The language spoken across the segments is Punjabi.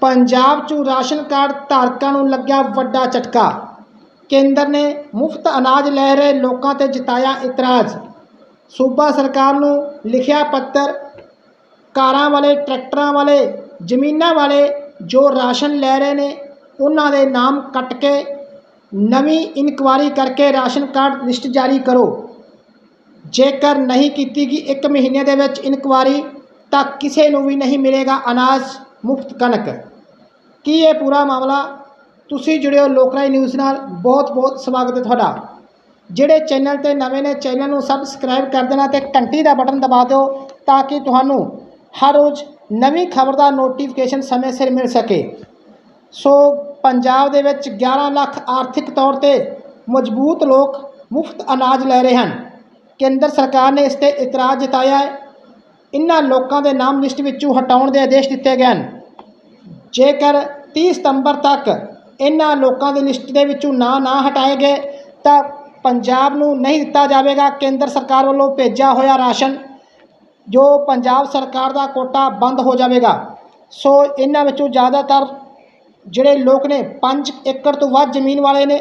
ਪੰਜਾਬ 'ਚੋਂ ਰਾਸ਼ਨ ਕਾਰਡ ਧਾਰਕਾਂ ਨੂੰ ਲੱਗਿਆ ਵੱਡਾ ਝਟਕਾ। ਕੇਂਦਰ ਨੇ ਮੁਫਤ ਅਨਾਜ ਲੈ ਰਹੇ ਲੋਕਾਂ ਤੇ ਜਤਾਇਆ ਇਤਰਾਜ਼। ਸੂਬਾ ਸਰਕਾਰ ਨੂੰ ਲਿਖਿਆ ਪੱਤਰ, ਕਾਰਾਂ ਵਾਲੇ, ਟਰੈਕਟਰਾਂ ਵਾਲੇ, ਜ਼ਮੀਨਾਂ ਵਾਲੇ ਜੋ ਰਾਸ਼ਨ ਲੈ ਰਹੇ ਨੇ, ਉਹਨਾਂ ਦੇ ਨਾਮ ਕੱਟ ਕੇ ਨਵੀਂ ਇਨਕੁਆਰੀ ਕਰਕੇ ਰਾਸ਼ਨ ਕਾਰਡ ਲਿਸਟ ਜਾਰੀ ਕਰੋ। ਜੇਕਰ ਨਹੀਂ ਕੀਤੀ ਗਈ ਇੱਕ ਮਹੀਨੇ ਦੇ ਵਿੱਚ ਇਨਕੁਆਰੀ, ਤਾਂ ਕਿਸੇ ਨੂੰ ਵੀ ਨਹੀਂ ਮਿਲੇਗਾ ਅਨਾਜ। ਮੁਫਤ ਕਣਕ। ਕੀ ਇਹ ਪੂਰਾ ਮਾਮਲਾ? ਤੁਸੀਂ ਜੁੜਿਓ ਲੋਕਰਾਈ ਨਿਊਜ਼ ਨਾਲ। ਬਹੁਤ ਬਹੁਤ ਸਵਾਗਤ ਹੈ ਤੁਹਾਡਾ। ਜਿਹੜੇ ਚੈਨਲ ਤੇ ਨਵੇਂ ਨੇ, ਚੈਨਲ ਨੂੰ ਸਬਸਕ੍ਰਾਈਬ ਕਰ ਦੇਣਾ ਤੇ ਘੰਟੀ ਦਾ ਬਟਨ ਦਬਾ ਦਿਓ ਤਾਂ ਕਿ ਤੁਹਾਨੂੰ ਹਰ ਰੋਜ਼ ਨਵੀਂ ਖਬਰ ਦਾ ਨੋਟੀਫਿਕੇਸ਼ਨ ਸਮੇਂ ਸਿਰ ਮਿਲ ਸਕੇ। ਸੋ ਪੰਜਾਬ ਦੇ ਵਿੱਚ 11 ਲੱਖ ਆਰਥਿਕ ਤੌਰ ਤੇ ਮਜ਼ਬੂਤ ਲੋਕ ਮੁਫਤ ਅਨਾਜ ਲੈ ਰਹੇ ਹਨ। ਕੇਂਦਰ ਸਰਕਾਰ ਨੇ ਇਸ ਤੇ ਇਤਰਾਜ਼ ਜਤਾਇਆ ਹੈ। ਇਹਨਾਂ ਲੋਕਾਂ ਦੇ ਨਾਮ ਲਿਸਟ ਵਿੱਚੋਂ ਹਟਾਉਣ ਦੇ ਆਦੇਸ਼ ਦਿੱਤੇ ਗਏ ਹਨ। ਜੇਕਰ 30 ਸਤੰਬਰ ਤੱਕ ਇਹਨਾਂ ਲੋਕਾਂ ਦੀ ਲਿਸਟ ਦੇ ਵਿੱਚੋਂ ਨਾਂ ਨਾ ਹਟਾਏ ਗਏ, ਤਾਂ ਪੰਜਾਬ ਨੂੰ ਨਹੀਂ ਦਿੱਤਾ ਜਾਵੇਗਾ ਕੇਂਦਰ ਸਰਕਾਰ ਵੱਲੋਂ ਭੇਜਿਆ ਹੋਇਆ ਰਾਸ਼ਨ, ਜੋ ਪੰਜਾਬ ਸਰਕਾਰ ਦਾ ਕੋਟਾ ਬੰਦ ਹੋ ਜਾਵੇਗਾ। ਸੋ ਇਹਨਾਂ ਵਿੱਚੋਂ ਜ਼ਿਆਦਾਤਰ ਜਿਹੜੇ ਲੋਕ ਨੇ 5 ਏਕੜ ਤੋਂ ਵੱਧ ਜ਼ਮੀਨ ਵਾਲੇ ਨੇ,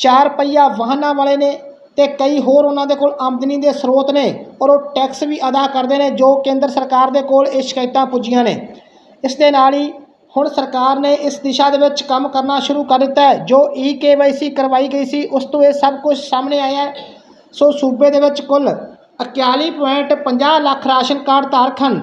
ਚਾਰ ਪਹੀਆ ਵਾਹਨਾਂ ਵਾਲੇ ਨੇ ਤੇ ਕਈ ਹੋਰ ਉਹਨਾਂ ਦੇ ਕੋਲ ਆਮਦਨੀ ਦੇ ਸਰੋਤ ਨੇ ਔਰ ਉਹ ਟੈਕਸ ਵੀ ਅਦਾ ਕਰਦੇ ਨੇ, ਜੋ ਕੇਂਦਰ ਸਰਕਾਰ ਦੇ ਕੋਲ ਇਹ ਸ਼ਿਕਾਇਤਾਂ ਪੁੱਜੀਆਂ ਨੇ। ਇਸ ਦੇ ਨਾਲ ਹੀ ਹੁਣ ਸਰਕਾਰ ਨੇ ਇਸ ਦਿਸ਼ਾ ਦੇ ਵਿੱਚ ਕੰਮ ਕਰਨਾ ਸ਼ੁਰੂ ਕਰ ਦਿੱਤਾ ਹੈ। ਜੋ ਈ ਕੇਵਾਈਸੀ ਕਰਵਾਈ ਗਈ ਸੀ, ਉਸ ਤੋਂ ਇਹ ਸਭ ਕੁਝ ਸਾਹਮਣੇ ਆਇਆ ਸੋ ਸੂਬੇ ਦੇ ਵਿੱਚ ਕੁੱਲ 41.50 ਲੱਖ ਰਾਸ਼ਨ ਕਾਰਡ ਧਾਰਕ ਹਨ,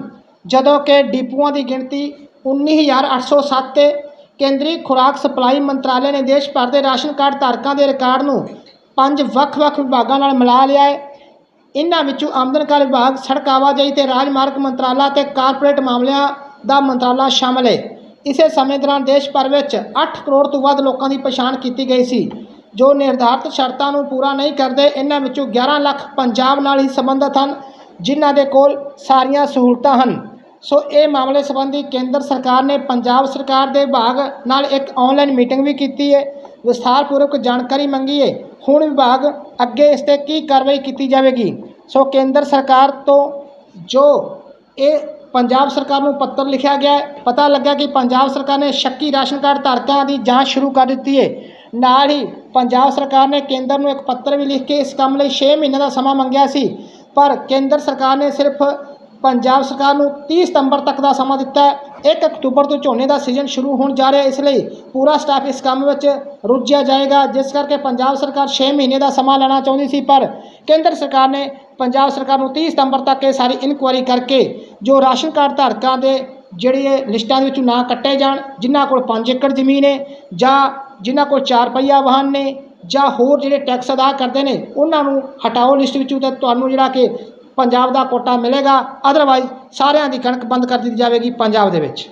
ਜਦੋਂ ਕਿ ਡਿਪੂਆਂ ਦੀ ਗਿਣਤੀ 19807 ਤੇ ਕੇਂਦਰੀ ਖੁਰਾਕ ਸਪਲਾਈ ਮੰਤਰਾਲੇ ਨੇ ਦੇਸ਼ ਭਰ ਦੇ ਰਾਸ਼ਨ ਕਾਰਡ ਧਾਰਕਾਂ ਦੇ ਰਿਕਾਰਡ ਨੂੰ ਪੰਜ ਵੱਖ-ਵੱਖ ਵਿਭਾਗਾਂ ਨਾਲ ਮਿਲਾ ਲਿਆ ਹੈ। ਇਹਨਾਂ ਵਿੱਚੋਂ ਆਮਦਨ ਕਰ ਵਿਭਾਗ, ਸੜਕ ਆਵਾਜਾਈ ਤੇ ਰਾਜਮਾਰਗ ਮੰਤਰਾਲਾ ਤੇ ਕਾਰਪੋਰੇਟ ਮਾਮਲਿਆਂ ਦਾ ਮੰਤਰਾਲਾ ਸ਼ਾਮਲ ਹੈ। ਇਸੇ ਸਮੇਂ ਦੌਰਾਨ ਦੇਸ਼ ਭਰ ਵਿੱਚ 8 ਕਰੋੜ ਤੋਂ ਵੱਧ ਲੋਕਾਂ ਦੀ ਪਛਾਣ ਕੀਤੀ ਗਈ ਸੀ, ਜੋ ਨਿਰਧਾਰਤ ਸ਼ਰਤਾਂ ਨੂੰ ਪੂਰਾ ਨਹੀਂ ਕਰਦੇ, ਇਹਨਾਂ ਵਿੱਚੋਂ 11 ਲੱਖ ਪੰਜਾਬ ਨਾਲ ਹੀ ਸੰਬੰਧਿਤ ਹਨ, ਜਿਨ੍ਹਾਂ ਦੇ ਕੋਲ ਸਾਰੀਆਂ ਸਹੂਲਤਾਂ ਹਨ। ਸੋ ਇਹ ਮਾਮਲੇ ਸੰਬੰਧੀ ਕੇਂਦਰ ਸਰਕਾਰ ਨੇ ਪੰਜਾਬ ਸਰਕਾਰ ਦੇ ਵਿਭਾਗ ਨਾਲ ਇੱਕ ਆਨਲਾਈਨ ਮੀਟਿੰਗ ਵੀ ਕੀਤੀ ਹੈ ਵਿਸਥਾਰਪੂਰਵਕ ਜਾਣਕਾਰੀ ਮੰਗੀ ਹੈ ਹੁਣ ਵਿਭਾਗ ਅੱਗੇ ਇਸ ਤੇ ਕੀ ਕਾਰਵਾਈ ਕੀਤੀ ਜਾਵੇਗੀ? ਸੋ ਕੇਂਦਰ ਸਰਕਾਰ ਤੋਂ ਜੋ ਇਹ ਪੰਜਾਬ ਸਰਕਾਰ ਨੂੰ ਪੱਤਰ ਲਿਖਿਆ ਗਿਆ ਹੈ। ਪਤਾ ਲੱਗਾ ਕਿ ਪੰਜਾਬ ਸਰਕਾਰ ਨੇ ਸ਼ੱਕੀ ਰਾਸ਼ਨ ਕਾਰਡ ਧਾਰਕਾਂ ਦੀ ਜਾਂਚ ਸ਼ੁਰੂ ਕਰ ਦਿੱਤੀ ਹੈ। ਨਾਲ ਹੀ ਪੰਜਾਬ ਸਰਕਾਰ ਨੇ ਕੇਂਦਰ ਨੂੰ ਇੱਕ ਪੱਤਰ ਵੀ ਲਿਖ ਕੇ ਇਸ ਕੰਮ ਲਈ 6 ਮਹੀਨੇ ਦਾ ਸਮਾਂ ਮੰਗਿਆ ਸੀ। ਪਰ ਕੇਂਦਰ ਸਰਕਾਰ ਨੇ ਸਿਰਫ ਪੰਜਾਬ ਸਰਕਾਰ ਨੂੰ 30 ਸਤੰਬਰ ਤੱਕ ਦਾ ਸਮਾਂ ਦਿੱਤਾ ਹੈ। 1 ਅਕਤੂਬਰ ਤੋਂ ਝੋਨੇ ਦਾ ਸੀਜ਼ਨ ਸ਼ੁਰੂ ਹੋਣ ਜਾ ਰਿਹਾ ਇਸ ਲਈ ਪੂਰਾ ਸਟਾਫ ਇਸ ਕੰਮ ਵਿੱਚ ਰੁੱਝਿਆ ਜਾਏਗਾ। ਜਿਸ ਕਰਕੇ ਪੰਜਾਬ ਸਰਕਾਰ 6 ਮਹੀਨੇ ਦਾ ਸਮਾਂ ਲੈਣਾ ਚਾਹੁੰਦੀ ਸੀ, ਪਰ ਕੇਂਦਰ ਸਰਕਾਰ ਨੇ ਪੰਜਾਬ ਸਰਕਾਰ ਨੂੰ 30 ਸਤੰਬਰ ਤੱਕ ਇਹ ਸਾਰੀ ਇਨਕੁਆਇਰੀ ਕਰਕੇ ਜੋ ਰਾਸ਼ਨ ਕਾਰਡ ਧਾਰਕਾਂ ਦੇ ਜਿਹੜੇ ਇਹ ਲਿਸਟਾਂ ਦੇ ਵਿੱਚੋਂ ਨਾ ਕੱਟੇ ਜਾਣ, ਜਿਨ੍ਹਾਂ ਕੋਲ 5 ਏਕੜ ਜ਼ਮੀਨ ਹੈ ਜਾਂ ਜਿਨ੍ਹਾਂ ਕੋਲ ਚਾਰ ਪਹੀਆ ਵਾਹਨ ਨੇ ਜਾਂ ਹੋਰ ਜਿਹੜੇ ਟੈਕਸ ਅਦਾ ਕਰਦੇ ਨੇ, ਉਹਨਾਂ ਨੂੰ ਹਟਾਓ ਲਿਸਟ ਵਿੱਚੋਂ। ਤੇ ਤੁਹਾਨੂੰ ਜਿਹੜਾ ਕਿ ਪੰਜਾਬ ਦਾ ਕੋਟਾ ਮਿਲੇਗਾ। ਅਦਰਵਾਈਜ਼ ਸਾਰਿਆਂ ਦੀ ਕਣਕ ਬੰਦ ਕਰ ਦਿੱਤੀ ਜਾਵੇਗੀ ਪੰਜਾਬ ਦੇ ਵਿੱਚ।